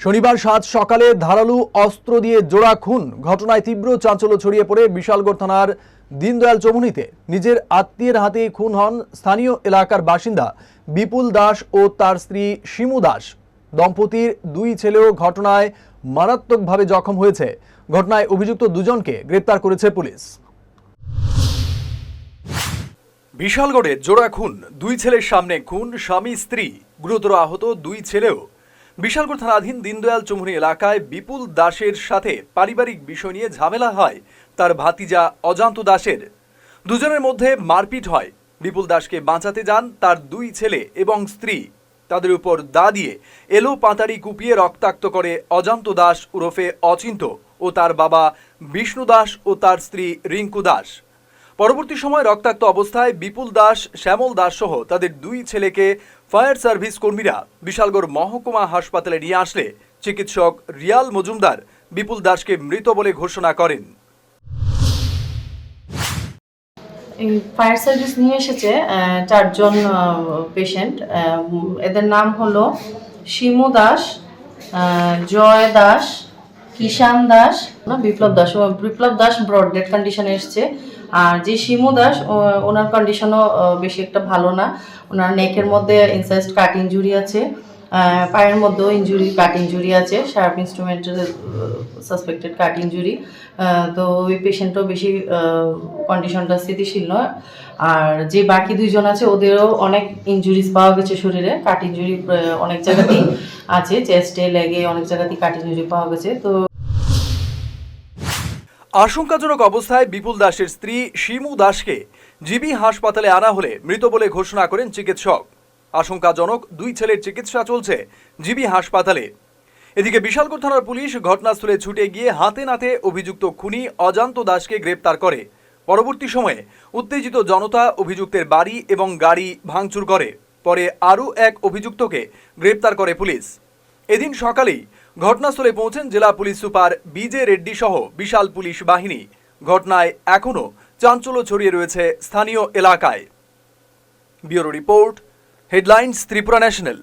শনিবার সাত সকালে ধারালু অস্ত্র দিয়ে জোড়া খুন। ঘটনায় তীব্র চাঞ্চল্য ছড়িয়ে পড়ে বিশালগড় থানার দীনদয়াল চৌমুহনীতে। নিজের আত্মীয়ের হাতে খুন হন স্থানীয় এলাকার বাসিন্দা বিপুল দাস ও তার স্ত্রী শিমু দাস। দম্পতির দুই ছেলেও ঘটনায় মারাত্মকভাবে জখম হয়েছে। ঘটনায় অভিযুক্ত দুজনকে গ্রেপ্তার করেছে পুলিশ। বিশালগড়ে জোড়া খুন। দুই ছেলের সামনে খুন, স্বামী, স্ত্রী। গুরুতর আহত দুই ছেলেও বিশালগড় থানাধীন দীনদয়াল চৌমুহনী এলাকায় বিপুল দাসের সাথে পারিবারিক বিষয় নিয়ে ঝামেলা হয় তার ভাতিজা অজান্ত দাসের। দুজনের মধ্যে মারপিট হয়। বিপুল দাসকে বাঁচাতে যান তার দুই ছেলে এবং স্ত্রী। তাদের উপর দা দিয়ে এলো পাতারি কুপিয়ে রক্তাক্ত করে অজান্ত দাস ওরফে অচিন্ত ও তার বাবা বিষ্ণু দাস ও তার স্ত্রী রিঙ্কু দাস। পরবর্তী সময় রক্তাক্ত অবস্থায় বিপুল দাস, শ্যামল দাস সহ তাদের দুই ছেলেকে ফায়ার সার্ভিস কর্মীরা বিশালগড় মহকুমা হাসপাতালে নিয়ে আসলে চিকিৎসক রিয়াল মজুমদার বিপুল দাসকে মৃত বলে ঘোষণা করেন। এই ফায়ার সার্ভিস নিয়ে এসেছে চারজন পেশেন্ট এদের নাম হলো শিমু দাস জয় দাস কিষান দাস, না, বিপ্লব দাস বিপ্লব দাস ব্রড ডেড কন্ডিশনে এসছে। আর যে শিমু দাস ওনার কন্ডিশনও বেশি একটা ভালো না। ওনার নেকের মধ্যে ইনসাইস্ট কাট ইঞ্জুরি আছে পায়ের মধ্যেও ইঞ্জুরি কাট ইঞ্জুরি আছে শার্প ইনস্ট্রুমেন্টের সাসপেক্টেড কাট ইঞ্জুরি তো ওই পেশেন্টও বেশি কন্ডিশনটা স্থিতিশীল নয়। আর যে বাকি দুইজন আছে, ওদেরও অনেক ইঞ্জুরিজ পাওয়া গেছে শরীরে কাট ইঞ্জুরি অনেক জায়গাতেই আছে চেস্টে লেগে অনেক জায়গাতেই কাট ইঞ্জুরি পাওয়া গেছে। তো আশঙ্কাজনক অবস্থায় বিপুল দাসের স্ত্রী শিমু দাসকে জিবি হাসপাতালে আনা হলে মৃত বলে ঘোষণা করেন চিকিৎসক। আশঙ্কাজনক দুই ছেলের চিকিৎসা চলছে জিবি হাসপাতালে। এদিকে বিশালগড় থানার পুলিশ ঘটনাস্থলে ছুটে গিয়ে হাতে নাতে অভিযুক্ত খুনি অজান্ত দাসকে গ্রেপ্তার করে। পরবর্তী সময়ে উত্তেজিত জনতা অভিযুক্তের বাড়ি এবং গাড়ি ভাঙচুর করে। পরে আরও এক অভিযুক্তকে গ্রেপ্তার করে পুলিশ। এদিন সকালেই ঘটনাস্থলে পৌঁছেন জেলা পুলিশ সুপার বিজে রেড্ডি সহ বিশাল পুলিশ বাহিনী। ঘটনায় এখনও চাঞ্চল্য ছড়িয়ে রয়েছে স্থানীয় এলাকায়। Bureau report, headlines Tripura national.